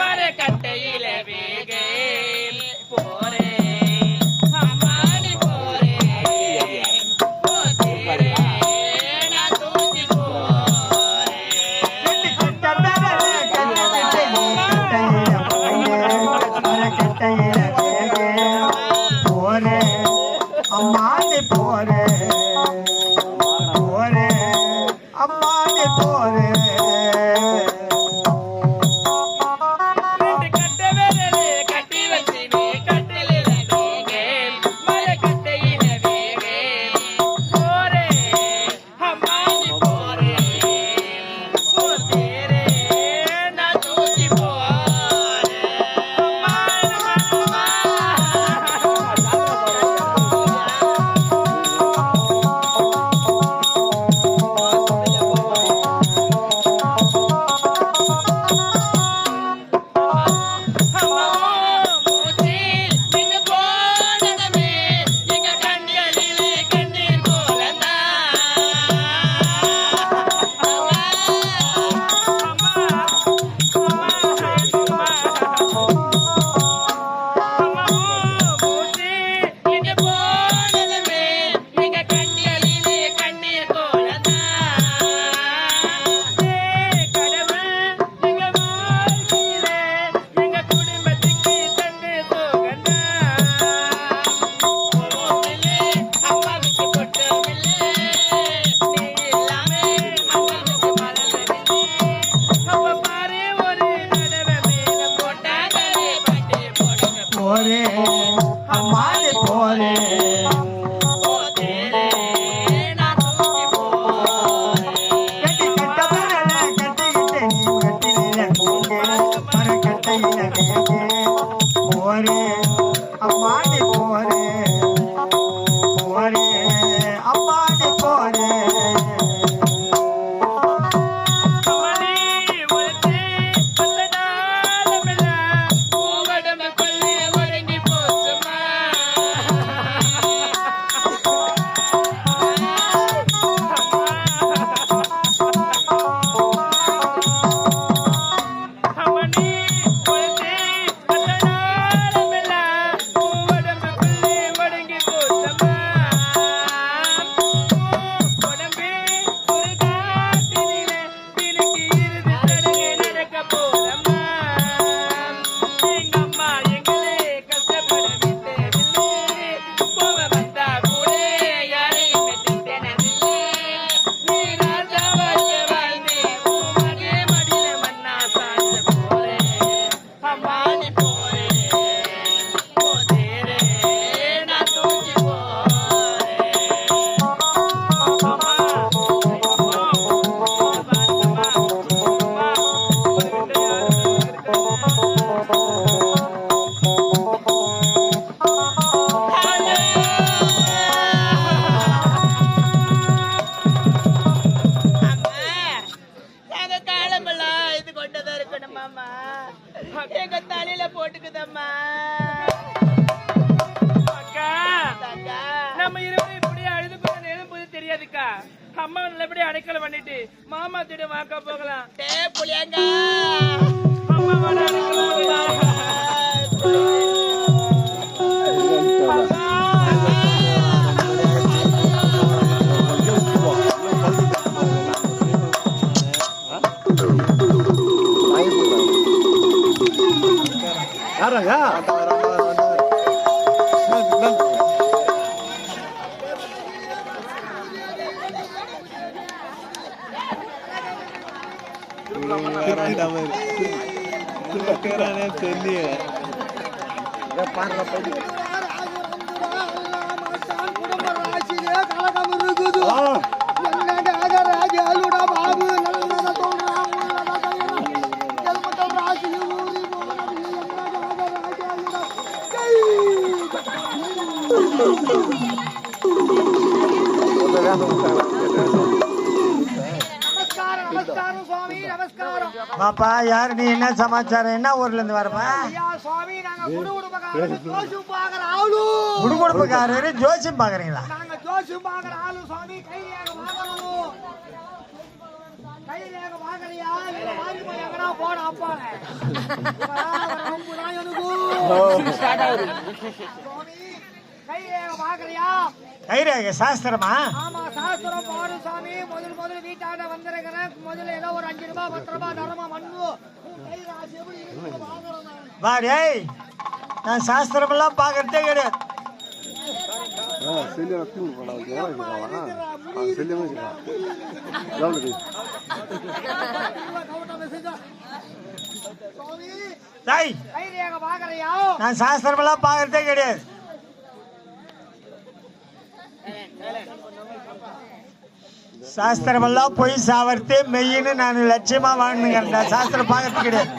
மரக்கட்டையிலவே রে தெரியுமாமா எங்க தலையில போட்டுக்குதம்மா. அக்கா நம்ம இருவரும் இப்படியே அழுது போன எழும்போது தெரியாதுக்கா. அம்மா நல்லபடியா அடைக்கல பண்ணிட்டு மாமா திட வாக்கா போகலாம். டே அம்மா அடைக்கல Arangga. Terima kasih telah menonton! பாப்பா யாரு நீ என்ன சமாச்சாரம் என்ன ஊர்ல இருந்து வரப்பா குடுகுடுப்புக்காரர் ஜோசியம் பாக்குறீங்களா போன அப்பா சுவாமி, கை ரேகை வாங்குறியா? கைரேக சாஸ்திரமா? ஆமா சாஸ்திரம் பாடு சாமி. முதல் முதல் வீட்டாண்ட வந்திருக்கிறேன். முதல்ல ஏதோ ஒரு அஞ்சு ரூபாய் பத்து ரூபாய் தரமா மண்ணு நான். பாரு நான் சாஸ்திரமெல்லாம் பார்க்கறதே கிடையாது. செல்லியை தூக்கி போடலாம் செல்லியமே கவனிக்கு சுவாமி தாய் கை ரேகை வாங்குறியா நான் சாஸ்திரமெல்லாம் பார்க்கறதே கிடையாது சாஸ்திரமெல்லாம் போய் சாவர்த்து மெய்யின்னு நான் லட்சியமா வாழ்ந்துங்கிறேன் சாஸ்திரம் பார்க்கறது கிடையாது.